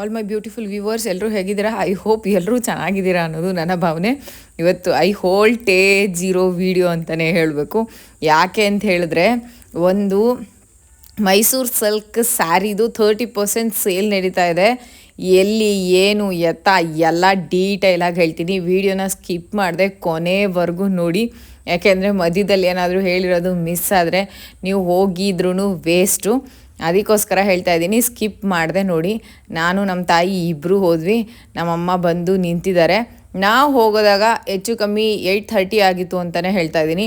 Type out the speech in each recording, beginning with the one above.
All my beautiful viewers ಎಲ್ಲರೂ ಹೇಗಿದ್ದೀರಾ? I hope ಎಲ್ಲರೂ ಚೆನ್ನಾಗಿದ್ದೀರಾ ಅನ್ನೋದು ನನ್ನ ಭಾವನೆ. ಇವತ್ತು ಐ ಹೋಲ್ ಟೇ ಜೀರೋ ವಿಡಿಯೋ ಅಂತಲೇ ಹೇಳಬೇಕು. ಯಾಕೆ ಅಂತ ಹೇಳಿದ್ರೆ, ಒಂದು ಮೈಸೂರು ಸಿಲ್ಕ್ ಸ್ಯಾರಿದು ಥರ್ಟಿ ಪರ್ಸೆಂಟ್ ಸೇಲ್ ನಡೀತಾ ಇದೆ. ಎಲ್ಲಿ, ಏನು, ಎತ್ತ, ಎಲ್ಲ ಡೀಟೈಲಾಗಿ ಹೇಳ್ತೀನಿ. ವಿಡಿಯೋನ ಸ್ಕಿಪ್ ಮಾಡಿದೆ ಕೊನೆವರೆಗೂ ನೋಡಿ. ಯಾಕೆಂದರೆ ಮಧ್ಯದಲ್ಲಿ ಏನಾದರೂ ಹೇಳಿರೋದು ಮಿಸ್ ಆದರೆ, ನೀವು ಹೋಗಿದ್ರೂ ವೇಸ್ಟು ಅದಕ್ಕೋಸ್ಕರ ಹೇಳ್ತಾ ಇದ್ದೀನಿ, ಸ್ಕಿಪ್ ಮಾಡಿದೆ ನೋಡಿ. ನಾನು ನಮ್ಮ ತಾಯಿ ಇಬ್ಬರು ಹೋದ್ವಿ ನಮ್ಮಮ್ಮ ಬಂದು ನಿಂತಿದ್ದಾರೆ. ನಾವು ಹೋಗೋದಾಗ ಹೆಚ್ಚು ಕಮ್ಮಿ ಏಯ್ಟ್ ಥರ್ಟಿ ಆಗಿತ್ತು ಅಂತಲೇ ಹೇಳ್ತಾ ಇದ್ದೀನಿ.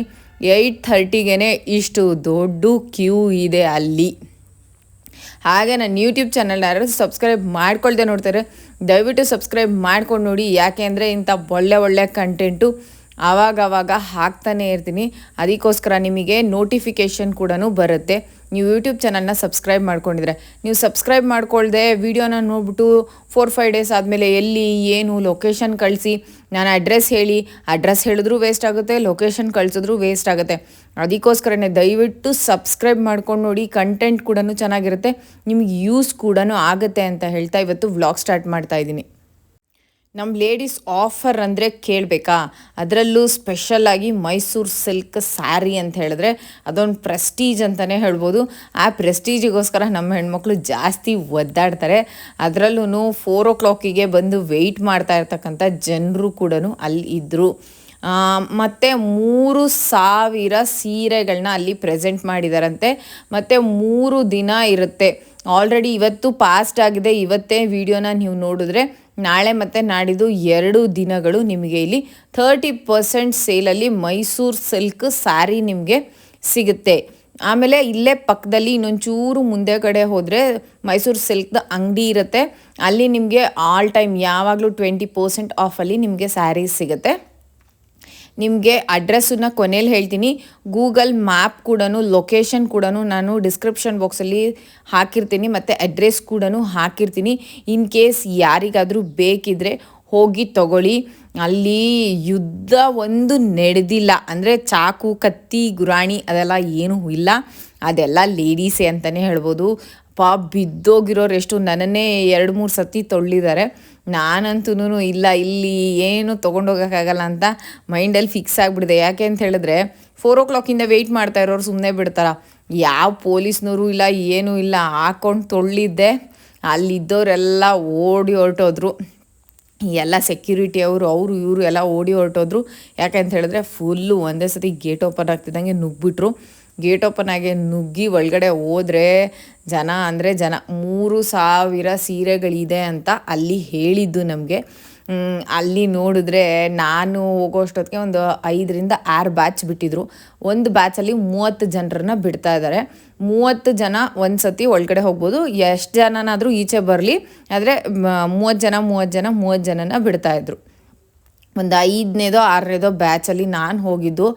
ಏಯ್ಟ್ ಥರ್ಟಿಗೆ ಇಷ್ಟು ದೊಡ್ಡ ಕ್ಯೂ ಇದೆ ಅಲ್ಲಿ. ಹಾಗೆ ನನ್ನ ಯೂಟ್ಯೂಬ್ ಚಾನಲ್ನ ಯಾರು ಸಬ್ಸ್ಕ್ರೈಬ್ ಮಾಡ್ಕೊಳ್ದೆ ನೋಡ್ತಾರೆ, ದಯವಿಟ್ಟು ಸಬ್ಸ್ಕ್ರೈಬ್ ಮಾಡ್ಕೊಂಡು ನೋಡಿ, ಯಾಕೆ ಅಂದರೆ ಇಂಥ ಒಳ್ಳೆ ಒಳ್ಳೆ ಕಂಟೆಂಟು ಆವಾಗವಾಗ ಹಾಕ್ತಾನೆ ಇರ್ತೀನಿ. ಅದಕ್ಕೋಸ್ಕರ ನಿಮಗೆ ನೋಟಿಫಿಕೇಷನ್ ಕೂಡ ಬರುತ್ತೆ. ನೀವು ಯೂಟ್ಯೂಬ್ ಚಾನಲ್ನ ಸಬ್ಸ್ಕ್ರೈಬ್ ಮಾಡ್ಕೊಂಡಿದ್ರೆ. ನೀವು ಸಬ್ಸ್ಕ್ರೈಬ್ ಮಾಡ್ಕೊಳ್ದೆ ವೀಡಿಯೋನ ನೋಡ್ಬಿಟ್ಟು ಫೋರ್ ಫೈವ್ ಡೇಸ್ ಆದಮೇಲೆ ಎಲ್ಲಿ, ಏನು ಲೊಕೇಶನ್ ಕಳಿಸಿ, ನಾನು ಅಡ್ರೆಸ್ ಹೇಳಿ. ಅಡ್ರೆಸ್ ಹೇಳಿದ್ರೂ ವೇಸ್ಟ್ ಆಗುತ್ತೆ ಲೊಕೇಶನ್ ಕಳಿಸಿದ್ರು ವೇಸ್ಟ್ ಆಗುತ್ತೆ. ಅದಕ್ಕೋಸ್ಕರನೇ ದಯವಿಟ್ಟು ಸಬ್ಸ್ಕ್ರೈಬ್ ಮಾಡ್ಕೊಂಡು ನೋಡಿ. ಕಂಟೆಂಟ್ ಕೂಡ ಚೆನ್ನಾಗಿರುತ್ತೆ. ನಿಮಗೆ ಯೂಸ್ ಕೂಡ ಆಗುತ್ತೆ ಅಂತ ಹೇಳ್ತಾ ಇವತ್ತು ವ್ಲಾಗ್ ಸ್ಟಾರ್ಟ್ ಮಾಡ್ತಾ ಇದ್ದೀನಿ. ನಮ್ಮ ಲೇಡೀಸ್ ಆಫರ್ ಅಂದರೆ ಕೇಳಬೇಕಾ? ಅದರಲ್ಲೂ ಸ್ಪೆಷಲ್ಲಾಗಿ ಮೈಸೂರು ಸಿಲ್ಕ್ ಸ್ಯಾರಿ ಅಂತ ಹೇಳಿದ್ರೆ ಅದೊಂದು ಪ್ರೆಸ್ಟೀಜ್ ಅಂತಲೇ ಹೇಳ್ಬೋದು. ಆ ಪ್ರೆಸ್ಟೀಜಿಗೋಸ್ಕರ ನಮ್ಮ ಹೆಣ್ಮಕ್ಳು ಜಾಸ್ತಿ ಒದ್ದಾಡ್ತಾರೆ. ಅದರಲ್ಲೂ ಫೋರ್ ಓ ಕ್ಲಾಕಿಗೆ ಬಂದು ವೆಯ್ಟ್ ಮಾಡ್ತಾ ಇರ್ತಕ್ಕಂಥ ಜನರು ಕೂಡ ಅಲ್ಲಿ ಇದ್ದರು ಮತ್ತು ಮೂರು ಸಾವಿರ ಸೀರೆಗಳನ್ನ ಅಲ್ಲಿ ಪ್ರೆಸೆಂಟ್ ಮಾಡಿದಾರಂತೆ. ಮತ್ತು ಮೂರು ದಿನ ಇರುತ್ತೆ. ಆಲ್ರೆಡಿ ಇವತ್ತು ಪಾಸ್ಟ್ ಆಗಿದೆ. ಇವತ್ತೇ ವಿಡಿಯೋನ ನೀವು ನೋಡಿದ್ರೆ ನಾಳೆ ಮತ್ತು ನಾಡಿದ್ದು ಎರಡು ದಿನಗಳು ನಿಮಗೆ ಇಲ್ಲಿ ಥರ್ಟಿ ಪರ್ಸೆಂಟ್ ಸೇಲಲ್ಲಿ ಮೈಸೂರು ಸಿಲ್ಕ್ ಸ್ಯಾರಿ ನಿಮಗೆ ಸಿಗುತ್ತೆ. ಆಮೇಲೆ ಇಲ್ಲೇ ಪಕ್ಕದಲ್ಲಿ ಇನ್ನೊಂಚೂರು ಮುಂದೆ ಕಡೆ ಹೋದರೆ ಮೈಸೂರು ಸಿಲ್ಕ್ದ ಅಂಗಡಿ ಇರುತ್ತೆ. ಅಲ್ಲಿ ನಿಮಗೆ ಆಲ್ ಟೈಮ್ ಯಾವಾಗಲೂ ಟ್ವೆಂಟಿ ಪರ್ಸೆಂಟ್ ಆಫಲ್ಲಿ ನಿಮಗೆ ಸ್ಯಾರೀಸ್ ಸಿಗುತ್ತೆ. ನಿಮಗೆ ಅಡ್ರೆಸ್ಸನ್ನು ಕೊನೆಯಲ್ಲಿ ಹೇಳ್ತೀನಿ. ಗೂಗಲ್ ಮ್ಯಾಪ್ ಕೂಡ ಲೊಕೇಶನ್ ಕೂಡ ನಾನು ಡಿಸ್ಕ್ರಿಪ್ಷನ್ ಬಾಕ್ಸಲ್ಲಿ ಹಾಕಿರ್ತೀನಿ ಮತ್ತು ಅಡ್ರೆಸ್ ಕೂಡ ಹಾಕಿರ್ತೀನಿ. ಇನ್ ಕೇಸ್ ಯಾರಿಗಾದರೂ ಬೇಕಿದ್ದರೆ ಹೋಗಿ ತಗೊಳ್ಳಿ. ಅಲ್ಲಿ ಯುದ್ಧ ಒಂದು ನಡೆದಿಲ್ಲ. ಅಂದರೆ ಚಾಕು, ಕತ್ತಿ, ಗುರಾಣಿ ಅದೆಲ್ಲ ಏನೂ ಇಲ್ಲ. ಅದೆಲ್ಲ ಲೇಡೀಸೇ ಅಂತಲೇ ಹೇಳ್ಬೋದು. ಪಾ ಬಿದ್ದೋಗಿರೋರು ಎಷ್ಟು ನನ್ನನ್ನೇ ಎರಡು ಮೂರು ಸತಿ ತೊಳ್ಳಿದ್ದಾರೆ. ನಾನಂತೂ ಇಲ್ಲ, ಇಲ್ಲಿ ಏನು ತೊಗೊಂಡೋಗೋಕ್ಕಾಗಲ್ಲ ಅಂತ ಮೈಂಡಲ್ಲಿ ಫಿಕ್ಸ್ ಆಗಿಬಿಡಿದೆ ಯಾಕೆ ಅಂತ ಹೇಳಿದ್ರೆ ಫೋರ್ ಓ ಕ್ಲಾಕಿಂದ ವೆಯ್ಟ್ ಮಾಡ್ತಾ ಇರೋರು ಸುಮ್ಮನೆ ಬಿಡ್ತಾರ. ಯಾವ ಪೊಲೀಸ್ನವರು ಇಲ್ಲ, ಏನೂ ಇಲ್ಲ ಹಾಕ್ಕೊಂಡು ತೊಳ್ಳಿದ್ದೆ. ಅಲ್ಲಿದ್ದವರೆಲ್ಲ ಓಡಿ ಹೊರಟೋದ್ರು. ಎಲ್ಲ ಸೆಕ್ಯೂರಿಟಿ ಅವರು ಅವರು, ಇವರು ಎಲ್ಲ ಓಡಿ ಹೊರಟೋದ್ರು. ಯಾಕೆ ಅಂತ ಹೇಳಿದ್ರೆ ಫುಲ್ಲು ಒಂದೇ ಸತಿ ಗೇಟ್ ಓಪನ್ ಆಗ್ತಿದ್ದಂಗೆ ನುಗ್ಗಿಬಿಟ್ರು ಗೇಟ್ ಓಪನ್ ಆಗಿ ನುಗ್ಗಿ ಒಳಗಡೆ ಹೋದರೆ ಜನ ಅಂದರೆ ಜನ ಮೂರು ಸಾವಿರ ಸೀರೆಗಳಿದೆ ಅಂತ ಅಲ್ಲಿ ಹೇಳಿದ್ದು ನಮಗೆ. ಅಲ್ಲಿ ನೋಡಿದ್ರೆ ನಾನು ಹೋಗೋಷ್ಟೊತ್ತಿಗೆ ಒಂದು ಐದರಿಂದ ಆರು ಬ್ಯಾಚ್ ಬಿಟ್ಟಿದ್ರು. ಒಂದು ಬ್ಯಾಚಲ್ಲಿ ಮೂವತ್ತು ಜನರನ್ನ ಬಿಡ್ತಾ ಇದ್ದಾರೆ ಮೂವತ್ತು ಜನ ಒಂದು ಸತಿ ಒಳಗಡೆ ಹೋಗ್ಬೋದು. ಎಷ್ಟು ಜನನಾದರೂ ಈಚೆ ಬರಲಿ, ಆದರೆ ಮೂವತ್ತು ಜನ ಮೂವತ್ತು ಜನ, ಮೂವತ್ತು ಜನನ ಬಿಡ್ತಾಯಿದ್ರು ಒಂದು ಐದನೇದೋ ಆರನೇದೋ ಬ್ಯಾಚಲ್ಲಿ ನಾನು ಹೋಗಿದ್ದು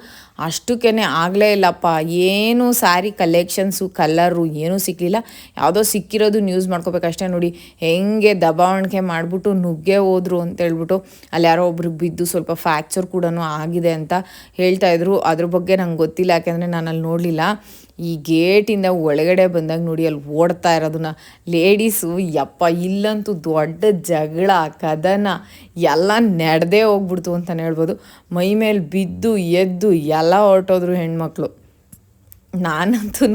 ಅಷ್ಟಕ್ಕೇ ಆಗಲೇ ಇಲ್ಲಪ್ಪ. ಏನು ಸ್ಯಾರಿ ಕಲೆಕ್ಷನ್ಸು ಕಲ್ಲರು ಏನೂ ಸಿಕ್ಕಲಿಲ್ಲ ಯಾವುದೋ ಸಿಕ್ಕಿರೋದು ನ್ಯೂಸ್ ಮಾಡ್ಕೋಬೇಕಷ್ಟೇ ನೋಡಿ. ಹೆಂಗೆ ದಬಾವಣಿಗೆ ಮಾಡಿಬಿಟ್ಟು ನುಗ್ಗೆ ಹೋದ್ರು ಅಂತೇಳ್ಬಿಟ್ಟು ಅಲ್ಲಿ ಯಾರೋ ಒಬ್ರಿಗೆ ಬಿದ್ದು ಸ್ವಲ್ಪ ಫ್ಯಾಕ್ಚರ್ ಕೂಡ ಆಗಿದೆ ಅಂತ ಹೇಳ್ತಾಯಿದ್ರು ಅದ್ರ ಬಗ್ಗೆ ನಂಗೆ ಗೊತ್ತಿಲ್ಲ, ಯಾಕೆಂದರೆ ನಾನು ಅಲ್ಲಿ ನೋಡಲಿಲ್ಲ. ಈ ಗೇಟಿಂದ ಒಳಗಡೆ ಬಂದಾಗ ನೋಡಿ, ಅಲ್ಲಿ ಓಡ್ತಾ ಇರೋದನ್ನ. ಲೇಡೀಸು, ಯಪ್ಪ, ಇಲ್ಲಂತೂ ದೊಡ್ಡ ಜಗಳ, ಕದನ, ಎಲ್ಲ ನಡೆದೇ ಹೋಗ್ಬಿಡ್ತು ಅಂತಲೇ ಹೇಳ್ಬೋದು. ಮೈ ಮೇಲೆ ಬಿದ್ದು, ಎದ್ದು, ಎಲ್ಲ ಹೊರಟೋದ್ರು ಹೆಣ್ಮಕ್ಳು. ನಾನಂತೂ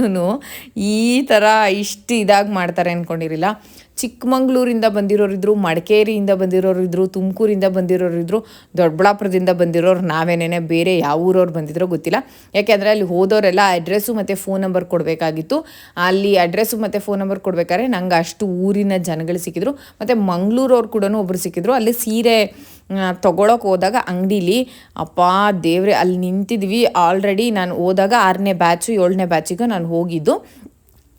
ಈ ಥರ ಇಷ್ಟು ಇದಾಗಿ ಮಾಡ್ತಾರೆ ಅಂದ್ಕೊಂಡಿರಲಿಲ್ಲ ಚಿಕ್ಕಮಂಗ್ಳೂರಿಂದ ಬಂದಿರೋರಿದ್ರು ಮಡಿಕೇರಿಯಿಂದ ಬಂದಿರೋರಿದ್ರು ತುಮಕೂರಿಂದ ಬಂದಿರೋರಿದ್ರು ದೊಡ್ಡಬಳ್ಳಾಪುರದಿಂದ ಬಂದಿರೋರು ನಾವೇನೇ ಬೇರೆ ಯಾವ ಊರವ್ರು ಬಂದಿದ್ರೋ ಗೊತ್ತಿಲ್ಲ. ಯಾಕೆಂದರೆ ಅಲ್ಲಿ ಹೋದವರೆಲ್ಲ ಅಡ್ರೆಸ್ಸು ಮತ್ತು ಫೋನ್ ನಂಬರ್ ಕೊಡಬೇಕಾಗಿತ್ತು. ಅಲ್ಲಿ ಅಡ್ರೆಸ್ಸು ಮತ್ತು ಫೋನ್ ನಂಬರ್ ಕೊಡಬೇಕಾದ್ರೆ ನಂಗೆ ಅಷ್ಟು ಊರಿನ ಜನಗಳು ಸಿಕ್ಕಿದ್ರು. ಮತ್ತು ಮಂಗಳೂರವ್ರು ಕೂಡ ಒಬ್ಬರು ಸಿಕ್ಕಿದ್ರು. ಅಲ್ಲಿ ಸೀರೆ ತೊಗೊಳಕ್ಕೆ ಹೋದಾಗ ಅಂಗಡೀಲಿ, ಅಪ್ಪ ದೇವ್ರೆ, ಅಲ್ಲಿ ನಿಂತಿದ್ವಿ. ಆಲ್ರೆಡಿ ನಾನು ಹೋದಾಗ ಆರನೇ ಬ್ಯಾಚು ಏಳನೇ ಬ್ಯಾಚಿಗೆ ನಾನು ಹೋಗಿದ್ದು.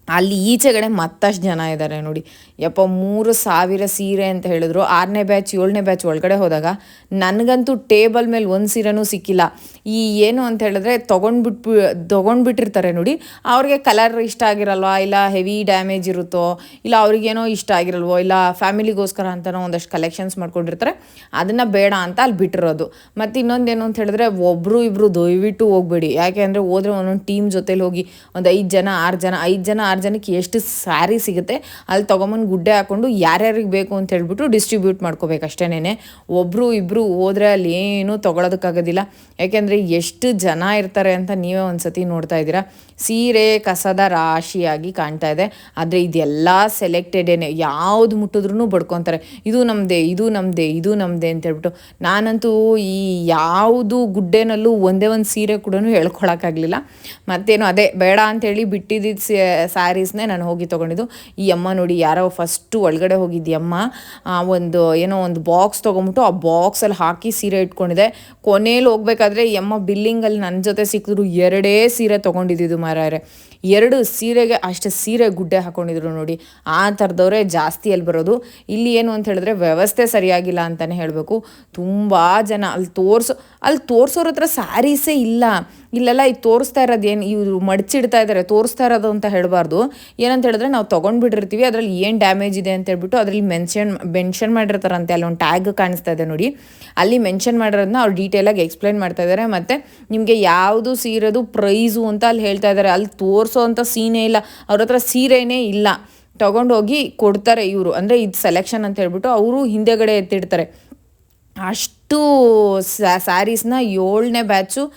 ಅಲ್ಲಿ ಈಚೆಗಡೆ ಮತ್ತಷ್ಟು ಜನ ಇದ್ದಾರೆ ನೋಡಿ. ಯಪ್ಪ, ಮೂರು ಸಾವಿರ ಸೀರೆ ಅಂತ ಹೇಳಿದ್ರು. ಆರನೇ ಬ್ಯಾಚ್ ಏಳನೇ ಬ್ಯಾಚ್ ಒಳಗಡೆ ಹೋದಾಗ ನನಗಂತೂ ಟೇಬಲ್ ಮೇಲೆ ಒಂದು ಸೀರೆನೂ ಸಿಕ್ಕಿಲ್ಲ. ಈ ಏನು ಅಂತ ಹೇಳಿದ್ರೆ ತೊಗೊಂಡ್ಬಿಟ್ಬಿ ತೊಗೊಂಡ್ಬಿಟ್ಟಿರ್ತಾರೆ ನೋಡಿ. ಅವ್ರಿಗೆ ಕಲರ್ ಇಷ್ಟ ಆಗಿರಲ್ವಾ? ಇಲ್ಲ ಹೆವಿ ಡ್ಯಾಮೇಜ್ ಇರುತ್ತೋ? ಇಲ್ಲ ಅವ್ರಿಗೇನೋ ಇಷ್ಟ ಆಗಿರಲ್ವೋ? ಇಲ್ಲ ಫ್ಯಾಮಿಲಿಗೋಸ್ಕರ ಅಂತನೋ ಒಂದಷ್ಟು ಕಲೆಕ್ಷನ್ಸ್ ಮಾಡ್ಕೊಂಡಿರ್ತಾರೆ. ಅದನ್ನು ಬೇಡ ಅಂತ ಅಲ್ಲಿ ಬಿಟ್ಟಿರೋದು. ಮತ್ತು ಇನ್ನೊಂದೇನು ಅಂತ ಹೇಳಿದ್ರೆ ಒಬ್ಬರು ಇಬ್ಬರು ದಯವಿಟ್ಟು ಹೋಗ್ಬೇಡಿ. ಯಾಕೆ ಅಂದರೆ ಹೋದ್ರೆ ಒಂದೊಂದು ಟೀಮ್ ಜೊತೇಲಿ ಹೋಗಿ ಒಂದು ಐದು ಜನ, ಆರು ಜನ, ಐದು ಜನ, ಆರು ಸುಮಾರು ಜನಕ್ಕೆ ಎಷ್ಟು ಸ್ಯಾರಿ ಸಿಗುತ್ತೆ, ಅಲ್ಲಿ ತೊಗೊಂಬಂದು ಗುಡ್ಡೆ ಹಾಕ್ಕೊಂಡು ಯಾರ್ಯಾರಿಗೆ ಬೇಕು ಅಂತ ಹೇಳ್ಬಿಟ್ಟು ಡಿಸ್ಟ್ರಿಬ್ಯೂಟ್ ಮಾಡ್ಕೋಬೇಕು ಅಷ್ಟೇನೆ ಒಬ್ಬರು ಇಬ್ಬರು ಹೋದರೆ ಅಲ್ಲಿ ಏನೂ ತೊಗೊಳೋದಕ್ಕಾಗೋದಿಲ್ಲ. ಯಾಕೆಂದರೆ ಎಷ್ಟು ಜನ ಇರ್ತಾರೆ ಅಂತ ನೀವೇ ಒಂದು ಸತಿ ನೋಡ್ತಾ ಇದ್ದೀರಾ. ಸೀರೆ ಕಸದ ರಾಶಿಯಾಗಿ ಕಾಣ್ತಾ ಇದೆ. ಆದರೆ ಇದೆಲ್ಲ ಸೆಲೆಕ್ಟೆಡೇನೆ ಯಾವುದು ಮುಟ್ಟಿದ್ರೂ ಬಡ್ಕೊತಾರೆ. ಇದು ನಮ್ಮದೇ ಇದು ನಮ್ಮದೇ ಇದು ನಮ್ಮದೇ ಅಂತ ಹೇಳ್ಬಿಟ್ಟು ನಾನಂತೂ ಈ ಯಾವುದು ಗುಡ್ಡೆನಲ್ಲೂ ಒಂದೇ ಒಂದು ಸೀರೆ ಕೂಡ ಹೇಳ್ಕೊಳಕ್ಕಾಗಲಿಲ್ಲ. ಮತ್ತೇನು ಅದೇ ಬೇಡ ಅಂತೇಳಿ ಬಿಟ್ಟಿದ್ದ ಸ್ಯಾರೀಸ್ನೇ ನಾನು ಹೋಗಿ ತೊಗೊಂಡಿದ್ದು. ಈ ಅಮ್ಮ ನೋಡಿ ಯಾರೋ ಫಸ್ಟು ಒಳಗಡೆ ಹೋಗಿದ್ದೀಯಮ್ಮ ಒಂದು ಏನೋ ಒಂದು ಬಾಕ್ಸ್ ತೊಗೊಂಬಿಟ್ಟು ಆ ಬಾಕ್ಸಲ್ಲಿ ಹಾಕಿ ಸೀರೆ ಇಟ್ಕೊಂಡಿದೆ. ಕೊನೇಲಿ ಹೋಗ್ಬೇಕಾದ್ರೆ ಈ ಅಮ್ಮ ಬಿಲ್ಲಿಂಗಲ್ಲಿ ನನ್ನ ಜೊತೆ ಸಿಕ್ಕಿದ್ರು ಎರಡೇ ಸೀರೆ ತೊಗೊಂಡಿದ್ದು ಮಾರಾಯರೆ. ಎರಡು ಸೀರೆಗೆ ಅಷ್ಟು ಸೀರೆ ಗುಡ್ಡೆ ಹಾಕೊಂಡಿದ್ರು ನೋಡಿ. ಆ ಥರದವರೇ ಜಾಸ್ತಿ ಅಲ್ಲಿ ಬರೋದು. ಇಲ್ಲಿ ಏನು ಅಂತ ಹೇಳಿದ್ರೆ ವ್ಯವಸ್ಥೆ ಸರಿಯಾಗಿಲ್ಲ ಅಂತಲೇ ಹೇಳಬೇಕು. ತುಂಬ ಜನ ಅಲ್ಲಿ ತೋರಿಸೋ, ಅಲ್ಲಿ ತೋರಿಸೋರ ಹತ್ರ ಸ್ಯಾರೀಸೇ ಇಲ್ಲ. ಇಲ್ಲೆಲ್ಲ ಈಗ ತೋರಿಸ್ತಾ ಇರೋದು ಏನು ಇವರು ಮಡಚಿಡ್ತಾ ಇದ್ದಾರೆ ತೋರಿಸ್ತಾ ಇರೋದು ಅಂತ ಹೇಳಬಾರ್ದು. ಏನಂತ ಹೇಳಿದ್ರೆ ನಾವು ತೊಗೊಂಡ್ಬಿಟ್ಟಿರ್ತೀವಿ, ಅದರಲ್ಲಿ ಏನು ಡ್ಯಾಮೇಜ್ ಇದೆ ಅಂತ ಹೇಳ್ಬಿಟ್ಟು ಅದರಲ್ಲಿ ಮೆನ್ಷನ್ ಮೆನ್ಷನ್ ಮಾಡಿರ್ತಾರಂತೆ. ಅಲ್ಲಿ ಒಂದು ಟ್ಯಾಗ್ ಕಾಣಿಸ್ತಾ ಇದೆ ನೋಡಿ. ಅಲ್ಲಿ ಮೆನ್ಷನ್ ಮಾಡಿರೋದನ್ನ ಅವ್ರು ಡೀಟೇಲಾಗಿ ಎಕ್ಸ್ಪ್ಲೈನ್ ಮಾಡ್ತಾ ಇದ್ದಾರೆ ಮತ್ತು ನಿಮಗೆ ಯಾವುದು ಸೀರೆದು ಪ್ರೈಸು ಅಂತ ಅಲ್ಲಿ ಹೇಳ್ತಾ ಇದ್ದಾರೆ ಅಲ್ಲಿ ತೋರಿಸೋ ಅಂಥ ಸೀನೇ ಇಲ್ಲ. ಅವ್ರ ಹತ್ರ ಸೀರೆನೇ ಇಲ್ಲ. ತಗೊಂಡೋಗಿ ಕೊಡ್ತಾರೆ ಇವರು. ಅಂದರೆ ಇದು ಸೆಲೆಕ್ಷನ್ ಅಂತ ಹೇಳ್ಬಿಟ್ಟು ಅವರು ಹಿಂದೆಗಡೆ ಎತ್ತಿಡ್ತಾರೆ. ಅಷ್ಟು ಸ್ಯಾರೀಸ್ನ ಏಳನೇ ಬ್ಯಾಚು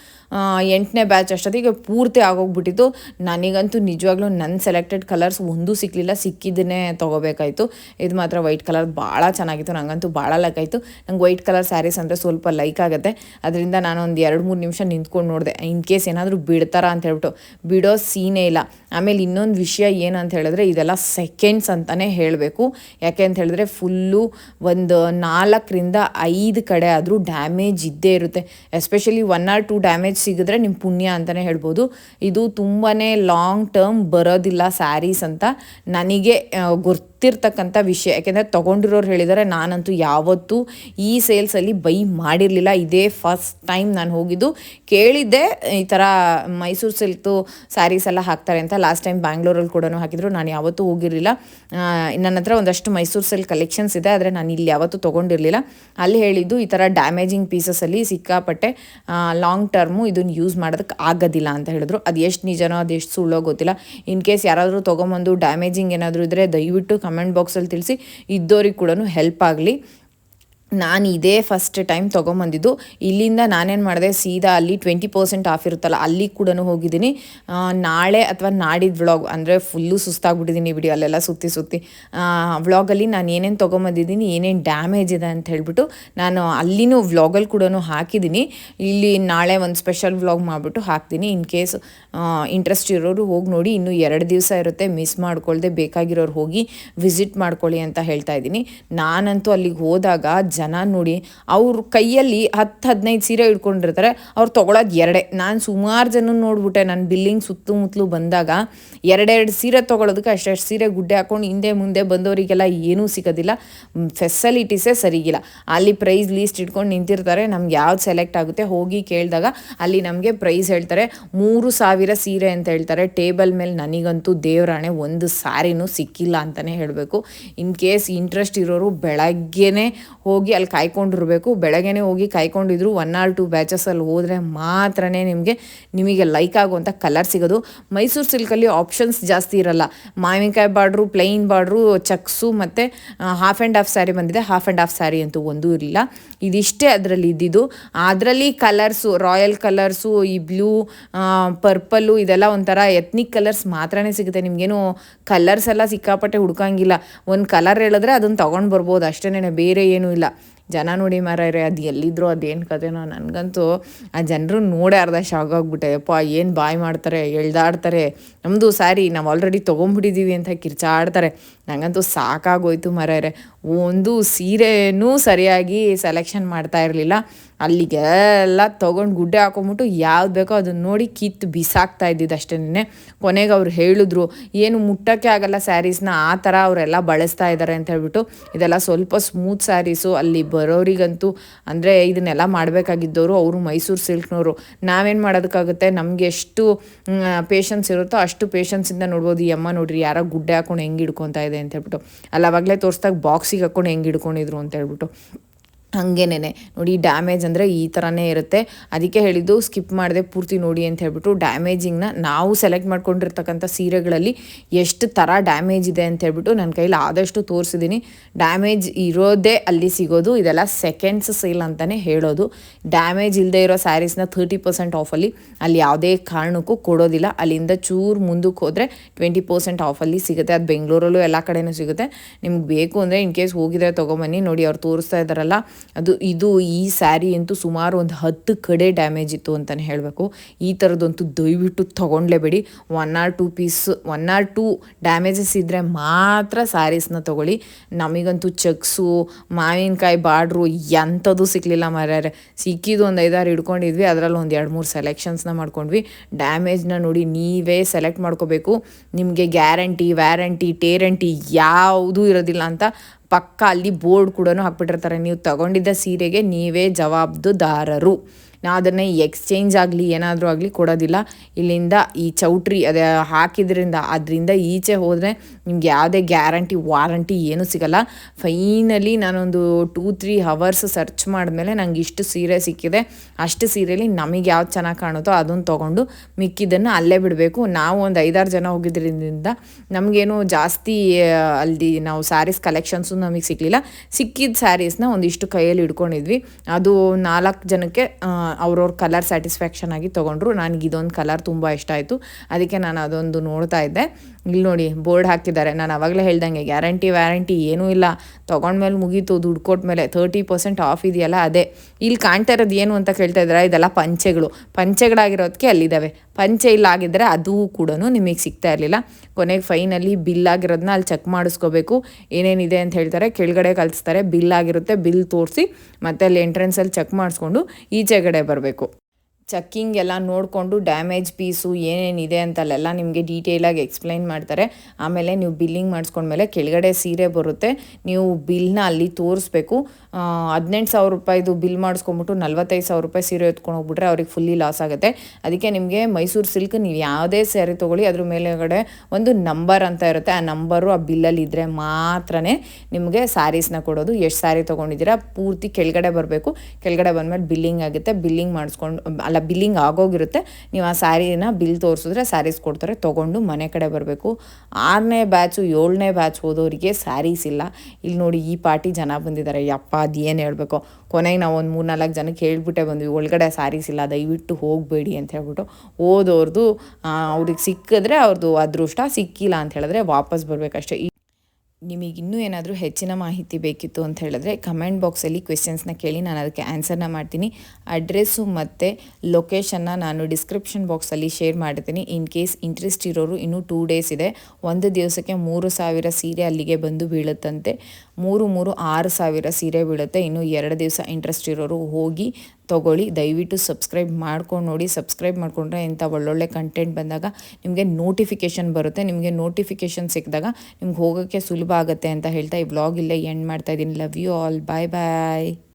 ಎಂಟನೇ ಬ್ಯಾಚ್ ಅಷ್ಟೊತ್ತಿಗೆ ಪೂರ್ತಿ ಆಗೋಗ್ಬಿಟ್ಟಿತ್ತು. ನನಗಂತೂ ನಿಜವಾಗ್ಲೂ ನನ್ನ ಸೆಲೆಕ್ಟೆಡ್ ಕಲರ್ಸ್ ಒಂದೂ ಸಿಕ್ಕಲಿಲ್ಲ ಸಿಕ್ಕಿದ್ದನ್ನೇ ತೊಗೋಬೇಕಾಯ್ತು. ಇದು ಮಾತ್ರ ವೈಟ್ ಕಲರ್ ಭಾಳ ಚೆನ್ನಾಗಿತ್ತು. ನನಗಂತೂ ಭಾಳ ಲೈಕ್ ಆಯಿತು. ನಂಗೆ ವೈಟ್ ಕಲರ್ ಸ್ಯಾರೀಸ್ ಅಂದರೆ ಸ್ವಲ್ಪ ಲೈಕ್ ಆಗುತ್ತೆ. ಅದರಿಂದ ನಾನು ಒಂದು ಎರಡು ಮೂರು ನಿಮಿಷ ನಿಂತ್ಕೊಂಡು ನೋಡಿದೆ. ಇನ್ ಕೇಸ್ ಏನಾದರೂ ಬಿಡ್ತಾರ ಅಂತ ಹೇಳ್ಬಿಟ್ಟು ಬಿಡೋ ಸೀನೇ ಇಲ್ಲ. ಆಮೇಲೆ ಇನ್ನೊಂದು ವಿಷಯ ಏನಂತ ಹೇಳಿದ್ರೆ ಇದೆಲ್ಲ ಸೆಕೆಂಡ್ಸ್ ಅಂತಲೇ ಹೇಳಬೇಕು. ಯಾಕೆ ಅಂತ ಹೇಳಿದ್ರೆ ಫುಲ್ಲು ಒಂದು ನಾಲ್ಕರಿಂದ ಐದು ಕಡೆ ಆದರೂ ಡ್ಯಾಮೇಜ್ ಇದ್ದೇ ಇರುತ್ತೆ. Especially one or two damage ಸಿಗಿದ್ರೆ ನಿಮ್ಮ ಪುಣ್ಯ ಅಂತಲೇ ಹೇಳ್ಬೋದು. ಇದು ತುಂಬಾ ಲಾಂಗ್ ಟರ್ಮ್ ಬರೋದಿಲ್ಲ ಸ್ಯಾರೀಸ್ ಅಂತ. ನನಗೆ ಗುರ್ತು ಗೊತ್ತಿರ್ತಕ್ಕಂಥ ವಿಷಯ. ಯಾಕೆಂದರೆ ತೊಗೊಂಡಿರೋರು ಹೇಳಿದ್ದಾರೆ ನಾನಂತೂ ಯಾವತ್ತೂ ಈ ಸೇಲ್ಸಲ್ಲಿ ಬೈ ಮಾಡಿರಲಿಲ್ಲ. ಇದೇ ಫಸ್ಟ್ ಟೈಮ್ ನಾನು ಹೋಗಿದ್ದು. ಕೇಳಿದ್ದೆ, ಈ ಥರ ಮೈಸೂರು ಸಿಲ್ಕ್ದು ಸ್ಯಾರೀಸ್ ಎಲ್ಲ ಹಾಕ್ತಾರೆ ಅಂತ. ಲಾಸ್ಟ್ ಟೈಮ್ ಬ್ಯಾಂಗ್ಳೂರಲ್ಲಿ ಕೂಡ ಹಾಕಿದ್ರು. ನಾನು ಯಾವತ್ತೂ ಹೋಗಿರಲಿಲ್ಲ. ನನ್ನ ಹತ್ರ ಒಂದಷ್ಟು ಮೈಸೂರು ಸಿಲ್ಕ್ ಕಲೆಕ್ಷನ್ಸ್ ಇದೆ, ಆದರೆ ನಾನು ಇಲ್ಲಿ ಯಾವತ್ತೂ ತೊಗೊಂಡಿರಲಿಲ್ಲ. ಅಲ್ಲಿ ಹೇಳಿದ್ದು ಈ ಥರ ಡ್ಯಾಮೇಜಿಂಗ್ ಪೀಸಸಲ್ಲಿ ಸಿಕ್ಕಾಪಟ್ಟೆ ಲಾಂಗ್ ಟರ್ಮು ಇದನ್ನು ಯೂಸ್ ಮಾಡೋದಕ್ಕೆ ಆಗೋದಿಲ್ಲ ಅಂತ ಹೇಳಿದ್ರು. ಅದು ಎಷ್ಟು ನಿಜನೋ, ಅದು ಎಷ್ಟು ಸುಳ್ಳೋ ಗೊತ್ತಿಲ್ಲ. ಇನ್ ಕೇಸ್ ಯಾರಾದರೂ ತೊಗೊಂಬಂದು ಡ್ಯಾಮೇಜಿಂಗ್ ಏನಾದರೂ ಇದ್ದರೆ ದಯವಿಟ್ಟು ಕಮೆಂಟ್ ಬಾಕ್ಸಲ್ಲಿ ತಿಳಿಸಿ ಇದ್ದೋರಿಗೆ ಕೂಡ ಹೆಲ್ಪ್ ಆಗಲಿ. ನಾನು ಇದೇ ಫಸ್ಟ್ ಟೈಮ್ ತೊಗೊಂಬಂದಿದ್ದು. ಇಲ್ಲಿಂದ ನಾನೇನು ಮಾಡಿದೆ, ಸೀದಾ ಅಲ್ಲಿ ಟ್ವೆಂಟಿ ಪರ್ಸೆಂಟ್ ಆಫ್ ಇರುತ್ತಲ್ಲ, ಅಲ್ಲಿ ಕೂಡ ಹೋಗಿದ್ದೀನಿ. ನಾಳೆ ಅಥವಾ ನಾಡಿದ್ದು ವ್ಲಾಗ್ ಅಂದರೆ ಫುಲ್ಲು ಸುಸ್ತಾಗ್ಬಿಟ್ಟಿದ್ದೀನಿ ಬಿಡಿ, ಅಲ್ಲೆಲ್ಲ ಸುತ್ತಿ ಸುತ್ತಿ. ವ್ಲಾಗಲ್ಲಿ ನಾನು ಏನೇನು ತೊಗೊಂಬಂದಿದ್ದೀನಿ, ಏನೇನು ಡ್ಯಾಮೇಜ್ ಇದೆ ಅಂತ ಹೇಳ್ಬಿಟ್ಟು ನಾನು ಅಲ್ಲಿನೂ ವ್ಲಾಗಲ್ಲಿ ಕೂಡ ಹಾಕಿದ್ದೀನಿ ಇಲ್ಲಿ ನಾಳೆ ಒಂದು ಸ್ಪೆಷಲ್ ವ್ಲಾಗ್ ಮಾಡಿಬಿಟ್ಟು ಹಾಕ್ತೀನಿ. ಇನ್ ಕೇಸ್ ಇಂಟ್ರೆಸ್ಟ್ ಇರೋರು ಹೋಗಿ ನೋಡಿ, ಇನ್ನೂ ಎರಡು ದಿವಸ ಇರುತ್ತೆ ಮಿಸ್ ಮಾಡ್ಕೊಳ್ದೆ ಬೇಕಾಗಿರೋರು ಹೋಗಿ ವಿಸಿಟ್ ಮಾಡ್ಕೊಳ್ಳಿ ಅಂತ ಹೇಳ್ತಾ ಇದ್ದೀನಿ. ನಾನಂತೂ ಅಲ್ಲಿಗೆ ಹೋದಾಗ ಜನ ನೋಡಿ ಅವ್ರ ಕೈಯಲ್ಲಿ ಹತ್ತು ಹದಿನೈದು ಸೀರೆ ಇಟ್ಕೊಂಡಿರ್ತಾರೆ ಅವ್ರು ತೊಗೊಳೋದು ಎರಡೇ. ನಾನು ಸುಮಾರು ಜನ ನೋಡ್ಬಿಟ್ಟೆ ನನ್ನ ಬಿಲ್ಲಿಂಗ್ ಸುತ್ತಮುತ್ತಲು ಬಂದಾಗ ಎರಡೆರಡು ಸೀರೆ ತೊಗೊಳೋದಕ್ಕೆ ಅಷ್ಟೆಷ್ಟು ಸೀರೆ ಗುಡ್ಡೆ ಹಾಕೊಂಡು ಹಿಂದೆ ಮುಂದೆ ಬಂದವರಿಗೆಲ್ಲ ಏನೂ ಸಿಗೋದಿಲ್ಲ. ಫೆಸಿಲಿಟೀಸೇ ಸರಿಗಿಲ್ಲ. ಅಲ್ಲಿ ಪ್ರೈಸ್ ಲೀಸ್ಟ್ ಇಟ್ಕೊಂಡು ನಿಂತಿರ್ತಾರೆ. ನಮ್ಗೆ ಯಾವ್ದು ಸೆಲೆಕ್ಟ್ ಆಗುತ್ತೆ ಹೋಗಿ ಕೇಳಿದಾಗ ಅಲ್ಲಿ ನಮಗೆ ಪ್ರೈಸ್ ಹೇಳ್ತಾರೆ. ಮೂರು ಸಾವಿರ ಸೀರೆ ಅಂತ ಹೇಳ್ತಾರೆ. ಟೇಬಲ್ ಮೇಲೆ ನನಗಂತೂ ದೇವರಾಣೆ ಒಂದು ಸ್ಯಾರಿನೂ ಸಿಕ್ಕಿಲ್ಲ ಅಂತಲೇ ಹೇಳಬೇಕು. ಇನ್ ಕೇಸ್ ಇಂಟ್ರೆಸ್ಟ್ ಇರೋರು ಬೆಳಗ್ಗೆನೇ ಹೋಗಿ ಅಲ್ಲಿ ಕಾಯ್ಕೊಂಡಿರಬೇಕು. ಬೆಳಗ್ಗೆನೇ ಹೋಗಿ ಕಾಯ್ಕೊಂಡಿದ್ರು. ಒನ್ ಆರ್ ಟು ಬ್ಯಾಚಸಲ್ಲಿ ಹೋದರೆ ಮಾತ್ರನೇ ನಿಮಗೆ ನಿಮಗೆ ಲೈಕ್ ಆಗುವಂಥ ಕಲರ್ ಸಿಗೋದು. ಮೈಸೂರು ಸಿಲ್ಕಲ್ಲಿ ಆಪ್ಷನ್ಸ್ ಜಾಸ್ತಿ ಇರಲ್ಲ. ಮಾವಿನಕಾಯಿ ಬಾರ್ಡ್ರು ಪ್ಲೈನ್ ಬಾರ್ಡ್ರು ಚಕ್ಸು ಮತ್ತು ಹಾಫ್ ಆ್ಯಂಡ್ ಹಾಫ್ ಸ್ಯಾರಿ ಬಂದಿದೆ. ಹಾಫ್ ಆ್ಯಂಡ್ ಹಾಫ್ ಸ್ಯಾರಿ ಅಂತೂ ಒಂದೂ ಇರಲಿಲ್ಲ. ಇದಿಷ್ಟೇ ಅದರಲ್ಲಿ ಇದ್ದಿದ್ದು. ಅದರಲ್ಲಿ ಕಲರ್ಸು ರಾಯಲ್ ಕಲರ್ಸು ಈ ಬ್ಲೂ ಪರ್ಪಲ್ಲು ಇದೆಲ್ಲ ಒಂಥರ ಎತ್ನಿಕ್ ಕಲರ್ಸ್ ಮಾತ್ರನೇ ಸಿಗುತ್ತೆ. ನಿಮಗೇನು ಕಲರ್ಸ್ ಎಲ್ಲ ಸಿಕ್ಕಾಪಟ್ಟೆ ಹುಡ್ಕಂಗಿಲ್ಲ. ಒಂದು ಕಲರ್ ಹೇಳಿದ್ರೆ ಅದನ್ನು ತೊಗೊಂಡು ಬರ್ಬೋದು. ಅಷ್ಟೇ ಬೇರೆ ಏನೂ ಇಲ್ಲ. ಜನ ನೋಡಿ ಮಾರಾಯ್ರೆ ಅದು ಎಲ್ಲಿದ್ರು ಅದೇನು ಕತೆನೋ ನನಗಂತೂ ಆ ಜನರು ನೋಡೇ ಅರ್ಧ ಶಾಕ್ ಆಗಿಬಿಟ್ಟೆ. ಯಪ್ಪ, ಏನು ಬಾಯ್ ಮಾಡ್ತಾರೆ, ಎಳ್ದಾಡ್ತಾರೆ. ನಮ್ಮದು ಸಾರಿ ನಾವು ಆಲ್ರೆಡಿ ತೊಗೊಂಬಿಟ್ಟಿದ್ದೀವಿ ಅಂತ ಕಿರ್ಚಾಡ್ತಾರೆ. ನನಗಂತೂ ಸಾಕಾಗೋಯ್ತು ಮಾರಾಯ್ರೆ. ಒಂದು ಸೀರೆನೂ ಸರಿಯಾಗಿ ಸೆಲೆಕ್ಷನ್ ಮಾಡ್ತಾ ಇರಲಿಲ್ಲ. ಅಲ್ಲಿಗೆಲ್ಲ ತೊಗೊಂಡು ಗುಡ್ಡೆ ಹಾಕೊಂಬಿಟ್ಟು ಯಾವ್ದು ಬೇಕೋ ಅದನ್ನು ನೋಡಿ ಕಿತ್ತು ಬಿಸಾಕ್ತಾ ಇದ್ದಿದ್ದು ಅಷ್ಟೇ ಕೊನೆಗೆ ಅವ್ರು ಹೇಳಿದ್ರು, ಏನು ಮುಟ್ಟೋಕ್ಕೆ ಆಗಲ್ಲ ಸ್ಯಾರೀಸ್ನ, ಆ ಥರ ಅವರೆಲ್ಲ ಬಳಸ್ತಾ ಇದ್ದಾರೆ ಅಂತ ಹೇಳ್ಬಿಟ್ಟು. ಇದೆಲ್ಲ ಸ್ವಲ್ಪ ಸ್ಮೂತ್ ಸ್ಯಾರೀಸು, ಅಲ್ಲಿ ಬರೋರಿಗಂತೂ ಅಂದರೆ ಇದನ್ನೆಲ್ಲ ಮಾಡಬೇಕಾಗಿದ್ದವರು ಅವರು ಮೈಸೂರು ಸಿಲ್ಕ್ನವರು ನಾವೇನು ಮಾಡೋದಕ್ಕಾಗುತ್ತೆ? ನಮಗೆ ಎಷ್ಟು ಪೇಷನ್ಸ್ ಇರುತ್ತೋ ಅಷ್ಟು ಪೇಷನ್ಸಿಂದ ನೋಡ್ಬೋದು. ಈ ಅಮ್ಮ ನೋಡ್ರಿ, ಯಾರೋ ಗುಡ್ಡೆ ಹಾಕೊಂಡು ಹೆಂಗೆ ಹಿಡ್ಕೊತಾ ಇದೆ ಅಂತ ಹೇಳ್ಬಿಟ್ಟು. ಅಲ್ಲಿ ಅವಾಗಲೇ ತೋರಿಸ್ದಾಗ ಬಾಕ್ಸಿಗೆ ಹಾಕೊಂಡು ಹೆಂಗೆ ಹಿಡ್ಕೊಂಡಿದ್ರು ಅಂತ ಹೇಳ್ಬಿಟ್ಟು. ಹಾಗೇನೆ ನೋಡಿ ಡ್ಯಾಮೇಜ್ ಅಂದರೆ ಈ ಥರನೇ ಇರುತ್ತೆ. ಅದಕ್ಕೆ ಹೇಳಿದ್ದು ಸ್ಕಿಪ್ ಮಾಡಿದೆ ಪೂರ್ತಿ ನೋಡಿ ಅಂತ ಹೇಳ್ಬಿಟ್ಟು ಡ್ಯಾಮೇಜಿಂಗ್ನ ನಾವು ಸೆಲೆಕ್ಟ್ ಮಾಡ್ಕೊಂಡಿರ್ತಕ್ಕಂಥ ಸೀರೆಗಳಲ್ಲಿ ಎಷ್ಟು ಥರ ಡ್ಯಾಮೇಜ್ ಇದೆ ಅಂತ ಹೇಳ್ಬಿಟ್ಟು ನನ್ನ ಕೈಲಿ ಆದಷ್ಟು ತೋರಿಸಿದ್ದೀನಿ ಡ್ಯಾಮೇಜ್ ಇರೋದೇ ಅಲ್ಲಿ ಸಿಗೋದು, ಇದೆಲ್ಲ ಸೆಕೆಂಡ್ಸ್ ಸೇಲ್ ಅಂತಲೇ ಹೇಳೋದು. ಡ್ಯಾಮೇಜ್ ಇಲ್ಲದೆ ಇರೋ ಸ್ಯಾರೀಸ್ನ ತರ್ಟಿ ಪರ್ಸೆಂಟ್ ಆಫಲ್ಲಿ ಅಲ್ಲಿ ಯಾವುದೇ ಕಾರಣಕ್ಕೂ ಕೊಡೋದಿಲ್ಲ. ಅಲ್ಲಿಂದ ಚೂರು ಮುಂದಕ್ಕೆ ಹೋದರೆ ಟ್ವೆಂಟಿ ಪರ್ಸೆಂಟ್ ಆಫಲ್ಲಿ ಸಿಗುತ್ತೆ. ಅದು ಬೆಂಗಳೂರಲ್ಲೂ ಎಲ್ಲ ಕಡೆಯೂ ಸಿಗುತ್ತೆ. ನಿಮ್ಗೆ ಬೇಕು ಅಂದರೆ ಇನ್ ಕೇಸ್ ಹೋಗಿದ್ರೆ ತೊಗೊಂಬನ್ನಿ. ನೋಡಿ, ಅವ್ರು ತೋರಿಸ್ತಾ ಇದ್ದಾರಲ್ಲ ಅದು ಇದು ಈ ಸ್ಯಾರಿ ಅಂತೂ ಸುಮಾರು ಒಂದು ಹತ್ತು ಕಡೆ ಡ್ಯಾಮೇಜ್ ಇತ್ತು ಅಂತಲೇ ಹೇಳಬೇಕು. ಈ ಥರದ್ದಂತೂ ದಯವಿಟ್ಟು ತೊಗೊಂಡ್ಲೇಬೇಡಿ. One or two piece one or two damages ಇದ್ದರೆ ಮಾತ್ರ ಸ್ಯಾರೀಸ್ನ ತೊಗೊಳ್ಳಿ. ನಮಗಂತೂ ಚಕ್ಸು, ಮಾವಿನಕಾಯಿ, ಬಾಡ್ರು ಎಂಥದ್ದು ಸಿಕ್ಕಲಿಲ್ಲ ಮರ್ಯಾರೆ ಸಿಕ್ಕಿದ್ದು ಒಂದು ಐದಾರು ಹಿಡ್ಕೊಂಡಿದ್ವಿ, ಅದರಲ್ಲಿ ಒಂದು ಎರಡು ಮೂರು ಸೆಲೆಕ್ಷನ್ಸ್ನ ಮಾಡ್ಕೊಂಡ್ವಿ. ಡ್ಯಾಮೇಜ್ನ ನೋಡಿ ನೀವೇ ಸೆಲೆಕ್ಟ್ ಮಾಡ್ಕೋಬೇಕು. ನಿಮಗೆ ಗ್ಯಾರಂಟಿ ವ್ಯಾರಂಟಿ ಟೇರಂಟಿ ಯಾವುದೂ ಇರೋದಿಲ್ಲ ಅಂತ ಪಕ್ಕ ಅಲ್ಲಿ ಬೋರ್ಡ್ ಕೂಡ ಹಾಕ್ಬಿಟ್ಟಿರ್ತಾರೆ. ನೀವು ತಗೊಂಡಿದ್ದ ಸೀರೆಗೆ ನೀವೇ ಜವಾಬ್ದಾರರು. ನಾವು ಅದನ್ನು ಎಕ್ಸ್ಚೇಂಜ್ ಆಗಲಿ, ಏನಾದರೂ ಆಗಲಿ ಕೊಡೋದಿಲ್ಲ. ಇಲ್ಲಿಂದ ಈ ಚೌಟ್ರಿ ಅದೇ ಹಾಕಿದ್ರಿಂದ, ಅದರಿಂದ ಈಚೆ ಹೋದರೆ ನಿಮ್ಗೆ ಯಾವುದೇ ಗ್ಯಾರಂಟಿ ವಾರಂಟಿ ಏನೂ ಸಿಗಲ್ಲ. ಫೈನಲಿ ನಾನೊಂದು ಟೂ ತ್ರೀ ಹವರ್ಸ್ ಸರ್ಚ್ ಮಾಡಿದ್ಮೇಲೆ ನಂಗೆ ಇಷ್ಟು ಸೀರೆ ಸಿಕ್ಕಿದೆ. ಅಷ್ಟು ಸೀರೆಯಲ್ಲಿ ನಮಗೆ ಯಾವ್ದು ಚೆನ್ನಾಗಿ ಕಾಣುತ್ತೋ ಅದನ್ನು ತೊಗೊಂಡು ಮಿಕ್ಕಿದ್ದನ್ನು ಅಲ್ಲೇ ಬಿಡಬೇಕು. ನಾವು ಒಂದು ಐದಾರು ಜನ ಹೋಗಿದ್ರಿಂದ ನಮಗೇನು ಜಾಸ್ತಿ ಅಲ್ಲಿ ನಾವು ಸ್ಯಾರೀಸ್ ಕಲೆಕ್ಷನ್ಸು ನಮಗೆ ಸಿಗಲಿಲ್ಲ. ಸಿಕ್ಕಿದ ಸ್ಯಾರೀಸ್ನ ಒಂದಿಷ್ಟು ಕೈಯಲ್ಲಿ ಇಟ್ಕೊಂಡಿದ್ವಿ. ಅದು ನಾಲ್ಕು ಜನಕ್ಕೆ ಅವ್ರವ್ರ ಕಲರ್ ಸ್ಯಾಟಿಸ್ಫ್ಯಾಕ್ಷನ್ ಆಗಿ ತೊಗೊಂಡ್ರು. ನನಗೆ ಇದೊಂದು ಕಲರ್ ತುಂಬ ಇಷ್ಟ ಆಯಿತು. ಅದಕ್ಕೆ ನಾನು ಅದೊಂದು ನೋಡ್ತಾ ಇದ್ದೆ. ಇಲ್ಲಿ ನೋಡಿ, ಬೋರ್ಡ್ ಹಾಕಿದ್ದಾರೆ. ನಾನು ಅವಾಗಲೇ ಹೇಳ್ದಂಗೆ, ಗ್ಯಾರಂಟಿ ವ್ಯಾರಂಟಿ ಏನೂ ಇಲ್ಲ. ತೊಗೊಂಡ್ಮೇಲೆ ಮುಗೀತು, ದುಡ್ಡು ಕೊಟ್ಮೇಲೆ ತರ್ಟಿ ಪರ್ಸೆಂಟ್ ಆಫ್ ಇದೆಯಲ್ಲ ಅದೇ. ಇಲ್ಲಿ ಕಾಣ್ತಾ ಇರೋದು ಏನು ಅಂತ ಕೇಳ್ತಾ ಇದ್ದಾರೆ? ಇದೆಲ್ಲ ಪಂಚೆಗಳು. ಪಂಚೆಗಳಾಗಿರೋದಕ್ಕೆ ಅಲ್ಲಿದ್ದಾವೆ. ಪಂಚೆ ಇಲ್ಲ ಆಗಿದ್ದರೆ ಅದು ಕೂಡ ನಿಮಗೆ ಸಿಗ್ತಾ ಇರಲಿಲ್ಲ. ಕೊನೆಗೆ ಫೈನಲ್ಲಿ ಬಿಲ್ ಆಗಿರೋದನ್ನ ಅಲ್ಲಿ ಚೆಕ್ ಮಾಡಿಸ್ಕೋಬೇಕು. ಏನೇನಿದೆ ಅಂತ ಹೇಳ್ತಾರೆ, ಕೆಳಗಡೆ ಕಲಿಸ್ತಾರೆ. ಬಿಲ್ ಆಗಿರುತ್ತೆ, ಬಿಲ್ ತೋರಿಸಿ ಮತ್ತೆ ಅಲ್ಲಿ ಎಂಟ್ರೆನ್ಸಲ್ಲಿ ಚೆಕ್ ಮಾಡಿಸ್ಕೊಂಡು ಈಚೆಗಡೆ ಬರಬೇಕು. ಚೆಕ್ಕಿಂಗ್ ಎಲ್ಲ ನೋಡಿಕೊಂಡು ಡ್ಯಾಮೇಜ್ ಪೀಸು ಏನೇನಿದೆ ಅಂತಲ್ಲೆಲ್ಲ ನಿಮಗೆ ಡೀಟೇಲಾಗಿ ಎಕ್ಸ್ಪ್ಲೈನ್ ಮಾಡ್ತಾರೆ. ಆಮೇಲೆ ನೀವು ಬಿಲ್ಲಿಂಗ್ ಮಾಡಿಸ್ಕೊಂಡ್ಮೇಲೆ ಕೆಳಗಡೆ ಸೀರೆ ಬರುತ್ತೆ. ನೀವು ಬಿಲ್ನ ಅಲ್ಲಿ ತೋರಿಸ್ಬೇಕು. ಹದಿನೆಂಟು ಸಾವಿರ ರೂಪಾಯಿದು ಬಿಲ್ ಮಾಡಿಸ್ಕೊಂಬಿಟ್ಟು ನಲ್ವತ್ತೈದು ಸಾವಿರ ರೂಪಾಯಿ ಸೀರೆ ಎತ್ಕೊಂಡು ಹೋಗ್ಬಿಟ್ರೆ ಅವ್ರಿಗೆ ಫುಲ್ಲಿ ಲಾಸ್ ಆಗುತ್ತೆ. ಅದಕ್ಕೆ ನಿಮಗೆ ಮೈಸೂರು ಸಿಲ್ಕ್ ನೀವು ಯಾವುದೇ ಸ್ಯಾರಿ ತೊಗೊಳ್ಳಿ, ಅದ್ರ ಮೇಲೆಗಡೆ ಒಂದು ನಂಬರ್ ಅಂತ ಇರುತ್ತೆ. ಆ ನಂಬರು ಆ ಬಿಲ್ಲಲ್ಲಿ ಇದ್ದರೆ ಮಾತ್ರ ನಿಮಗೆ ಸ್ಯಾರೀಸ್ನ ಕೊಡೋದು. ಎಷ್ಟು ಸ್ಯಾರಿ ತೊಗೊಂಡಿದ್ದೀರಾ? ಪೂರ್ತಿ ಕೆಳಗಡೆ ಬರಬೇಕು. ಕೆಳಗಡೆ ಬಂದಮೇಲೆ ಬಿಲ್ಲಿಂಗ್ ಆಗುತ್ತೆ. ಬಿಲ್ಲಿಂಗ್ ಮಾಡಿಸ್ಕೊಂಡು, ಅಲ್ಲ ಬಿಲ್ಲಿಂಗ್ ಆಗೋಗಿರುತ್ತೆ. ನೀವು ಆ ಸ್ಯಾರಿನ ಬಿಲ್ ತೋರಿಸಿದ್ರೆ ಸ್ಯಾರೀಸ್ ಕೊಡ್ತಾರೆ, ತೊಗೊಂಡು ಮನೆ ಕಡೆ ಬರಬೇಕು. ಆರನೇ ಬ್ಯಾಚು ಏಳನೇ ಬ್ಯಾಚ್ ಓದೋರಿಗೆ ಸ್ಯಾರೀಸ್ ಇಲ್ಲ. ಇಲ್ಲಿ ನೋಡಿ ಈ ಪಾರ್ಟಿ ಜನ ಬಂದಿದ್ದಾರೆ. ಯಪ್ಪ ಅದು ಏನು ಹೇಳಬೇಕು? ಕೊನೆಗೆ ನಾವು ಒಂದು ಮೂರು ನಾಲ್ಕು ಜನಕ್ಕೆ ಹೇಳ್ಬಿಟ್ಟೆ ಬಂದ್ವಿ. ಒಳಗಡೆ ಸ್ಯಾರೀಸ್ ಇಲ್ಲ, ದಯವಿಟ್ಟು ಹೋಗಬೇಡಿ ಅಂತ ಹೇಳ್ಬಿಟ್ಟು ಓದೋರ್ದು ಅವ್ರಿಗೆ ಸಿಕ್ಕಿದ್ರೆ ಅವ್ರದ್ದು ಅದೃಷ್ಟ ಸಿಕ್ಕಿಲ್ಲ ಅಂತ ಹೇಳಿದ್ರೆ ವಾಪಸ್ ಬರಬೇಕಷ್ಟೇ. ನಿಮಗೆ ಇನ್ನೂ ಏನಾದರೂ ಹೆಚ್ಚಿನ ಮಾಹಿತಿ ಬೇಕಿತ್ತು ಅಂತ ಹೇಳಿದ್ರೆ ಕಮೆಂಟ್ ಬಾಕ್ಸಲ್ಲಿ ಕ್ವೆಶನ್ಸ್ನ ಕೇಳಿ ನಾನು ಅದಕ್ಕೆ ಆನ್ಸರ್ನ ಮಾಡ್ತೀನಿ. ಅಡ್ರೆಸ್ಸು ಮತ್ತು ಲೊಕೇಶನ್ನ ನಾನು ಡಿಸ್ಕ್ರಿಪ್ಷನ್ ಬಾಕ್ಸಲ್ಲಿ ಶೇರ್ ಮಾಡ್ತೀನಿ ಇನ್ ಕೇಸ್ ಇಂಟ್ರೆಸ್ಟ್ ಇರೋರು ಇನ್ನೂ ಟೂ ಡೇಸ್ ಇದೆ. ಒಂದು ದಿವಸಕ್ಕೆ ಮೂರು ಸಾವಿರ ಸೀರೆ ಅಲ್ಲಿಗೆ ಬಂದು ಬೀಳುತ್ತಂತೆ. ಮೂರು ಮೂರು ಆರು ಸಾವಿರ ಸೀರೆ ಬೀಳುತ್ತೆ. ಇನ್ನು ಎರಡು ದಿವಸ ಇಂಟ್ರೆಸ್ಟ್ ಇರೋರು ಹೋಗಿ ತೊಗೊಳ್ಳಿ. ದಯವಿಟ್ಟು ಸಬ್ಸ್ಕ್ರೈಬ್ ಮಾಡ್ಕೊಂಡು ನೋಡಿ. ಸಬ್ಸ್ಕ್ರೈಬ್ ಮಾಡಿಕೊಂಡ್ರೆ ಇಂಥ ಒಳ್ಳೊಳ್ಳೆ ಕಂಟೆಂಟ್ ಬಂದಾಗ ನಿಮಗೆ ನೋಟಿಫಿಕೇಷನ್ ಬರುತ್ತೆ. ನಿಮಗೆ ನೋಟಿಫಿಕೇಷನ್ ಸಿಕ್ಕಿದಾಗ ನಿಮ್ಗೆ ಹೋಗೋಕ್ಕೆ ಸುಲಭ ಆಗುತ್ತೆ ಅಂತ ಹೇಳ್ತಾ ಈ ಬ್ಲಾಗ್ ಇಲ್ಲೇ ಎಂಡ್ ಮಾಡ್ತಾ ಇದ್ದೀನಿ. Love you all bye bye